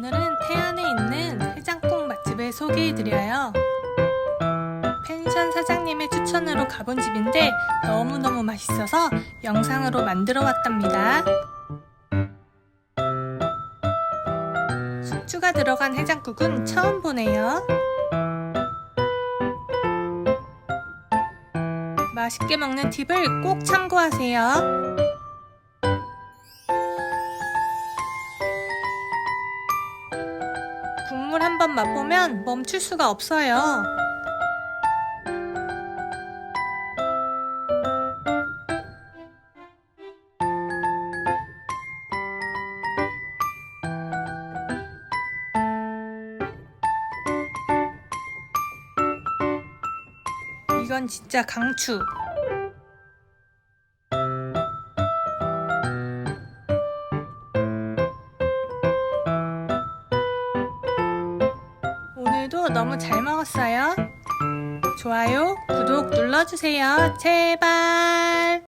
오늘은 태안에 있는 해장국 맛집을 소개해드려요. 펜션 사장님의 추천으로 가본 집인데 너무너무 맛있어서 영상으로 만들어 왔답니다. 숙주가 들어간 해장국은 처음 보네요. 맛있게 먹는 팁을 꼭 참고하세요. 국물 한번 맛보면 멈출 수가 없어요. 이건 진짜 강추. 오늘도 너무 잘 먹었어요. 좋아요, 구독 눌러주세요. 제발.